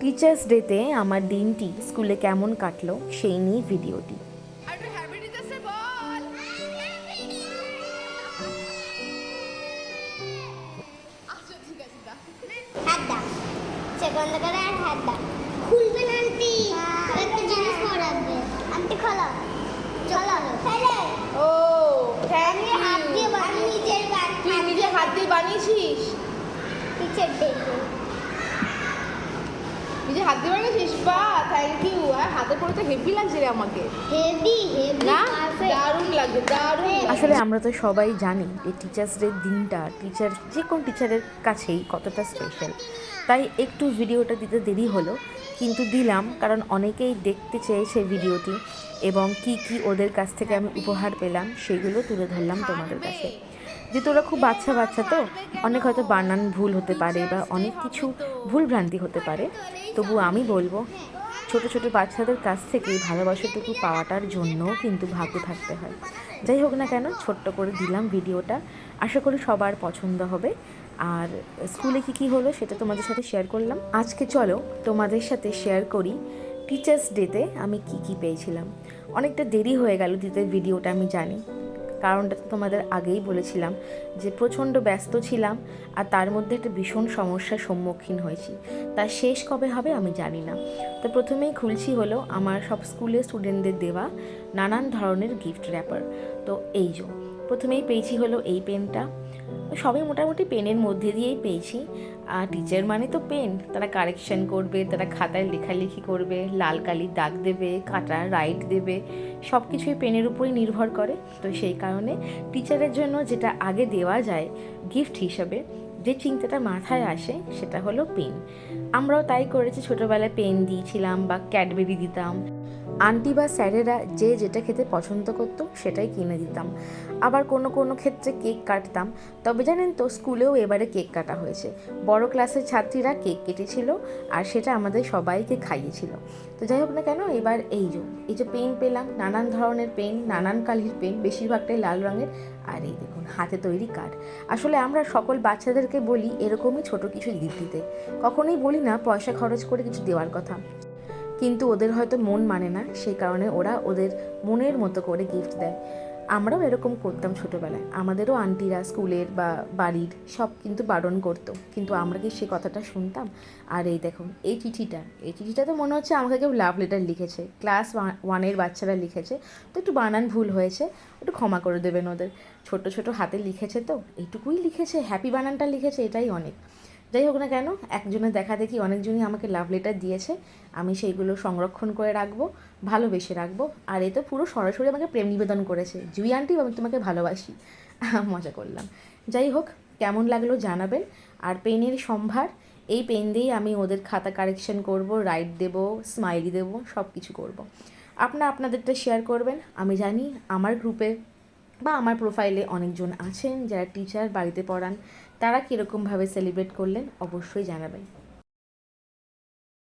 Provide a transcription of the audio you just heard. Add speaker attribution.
Speaker 1: Teachers ডেতে আমার দিনটি স্কুলে কেমন কাটলো সেই নিয়ে ভিডিওটি।
Speaker 2: বানিয়েছিস?
Speaker 3: টিচার
Speaker 2: নিজে হাত দিয়ে বানিয়েছিস বা থ্যাংক ইউ আর হাতে পড়ে তো হেভি লাগছে রে আমাকে।
Speaker 3: হেভি হেভি
Speaker 2: না? দারুণ লাগছে দারুণ
Speaker 1: আসলে আমরা তো সবাই জানি যে টিচার্স ডের দিনটা টিচার যে কোন টিচারের কাছেই কতটা স্পেশাল তাই একটু ভিডিওটা দিতে দেরি হলো কিন্তু দিলাম কারণ অনেকেই দেখতে চেয়েছে ভিডিওটি এবং কি কি ওদের কাছ থেকে আমি উপহার পেলাম সেগুলো তুলে ধরলাম তোমাদের কাছে। যে তোরা খুব বাচ্চা বাচ্চা তো, অনেক হয়তো বানান ভুল হতে পারে বা অনেক কিছু ভুল ভ্রান্তি হতে পারে। তবু আমি বলব, ছোট ছোট বাচ্চাদের কাছ থেকে ভালোবাসাটুকু পাওয়াটার জন্যও কিন্তু ভাগ্য থাকতে হয়। যাই হোক না কেন, ছোট্ট করে দিলাম ভিডিওটা। আশা করি সবার পছন্দ হবে। আর স্কুলে কী কী হলো সেটা তোমাদের সাথে শেয়ার করলাম। আজকে চলো, তোমাদের সাথে শেয়ার করি টিচার্স ডেতে আমি কি কি পেয়েছিলাম। অনেকটা দেরি হয়ে গেল দিতে ভিডিওটা, আমি জানি। কারণটা তো তোমাদের আগেই বলেছিলাম যে প্রচণ্ড ব্যস্ত ছিলাম আর তার মধ্যে একটা ভীষণ সমস্যার সম্মুখীন হয়েছি। তা শেষ কবে হবে আমি জানি না। তো প্রথমেই খুলছি হলো আমার সব স্কুলের স্টুডেন্টদের দেওয়া নানান ধরনের গিফট র্যাপার তো এই যে, প্রথমেই পেয়েছি হলো এই পেনটা সবই মোটামুটি পেনের মধ্যে দিয়েই পেয়েছি। আর টিচার মানে তো পেন তারা কারেকশন করবে, তারা খাতায় লেখালেখি করবে, লাল কালির দাগ দেবে, কাটা রাইট দেবে সব কিছুই পেনের উপরেই নির্ভর করে। তো সেই কারণে টিচারের জন্য যেটা আগে দেওয়া যায় গিফট হিসাবে, যে চিন্তাটা মাথায় আসে, সেটা হলো পেন আমরাও তাই করেছি। ছোটোবেলায় পেন দিয়েছিলাম বা ক্যাডবেরি দিতাম। আন্টি বা স্যারেরা যে যেটা খেতে পছন্দ করতো সেটাই কিনে দিতাম। আবার কোনো কোনো ক্ষেত্রে কেক কাটতাম। তবে জানেন তো, স্কুলেও এবারে কেক কাটা হয়েছে। বড় ক্লাসের ছাত্রীরা কেক কেটেছিল আর সেটা আমাদের সবাইকে খাইয়েছিল। তো যাই হোক না কেন, এবার এই যে এই যে পেন পেলাম, নানান ধরনের পেন, নানান কালির পেন, বেশিরভাগটাই লাল রঙের। আর এই দেখুন, হাতে তৈরি কার্ড। আসলে আমরা সকল বাচ্চাদেরকে বলি এরকমই ছোট কিছু দিতে কখনোই বলি না, পয়সা খরচ করে কিছু দেওয়ার কথা। কিন্তু ওদের হয়তো মন মানে না, সেই কারণে ওরা ওদের মনের মতো করে গিফট দেয়। আমরাও এরকম করতাম ছোটোবেলায়। আমাদেরও আন্টিরা স্কুলের বা বাড়ির সব কিন্তু বারণ করতো। কিন্তু আমরা কি সে কথাটা শুনতাম? আর এই দেখুন এই চিঠিটা এই চিঠিটা তো মনে হচ্ছে আমাকে কেউ লাভ লেটার লিখেছে। ক্লাস ওয়ানের বাচ্চারা লিখেছে। তো একটু বানান ভুল হয়েছে, একটু ক্ষমা করে দেবেন ওদের। ছোট ছোট হাতে লিখেছে তো, এইটুকুই লিখেছে হ্যাপি বানানটা লিখেছে, এটাই অনেক। যাই হোক না কেন, একজনের দেখা দেখি অনেকজনই আমাকে লাভ লেটার দিয়েছে। আমি সেইগুলো সংরক্ষণ করে রাখব, ভালোবেসে রাখব। আর এ তো পুরো সরাসরি আমাকে প্রেম নিবেদন করেছে। জুই আন্টি আমি তোমাকে ভালোবাসি। মজা করলাম। যাই হোক, কেমন লাগল জানাবেন। আর পেনের সম্ভার, এই পেন দিয়েই আমি ওদের খাতা কারেকশন করব রাইট দেব স্মাইলি দেব সব কিছু করব। আপনারা আপনাদেরটা শেয়ার করবেন। আমি জানি আমার গ্রুপে বা আমার প্রোফাইলে অনেকজন আছেন যারা টিচার বাড়িতে পড়ান, তারা কীরকমভাবে সেলিব্রেট করলেন অবশ্যই জানাবেন।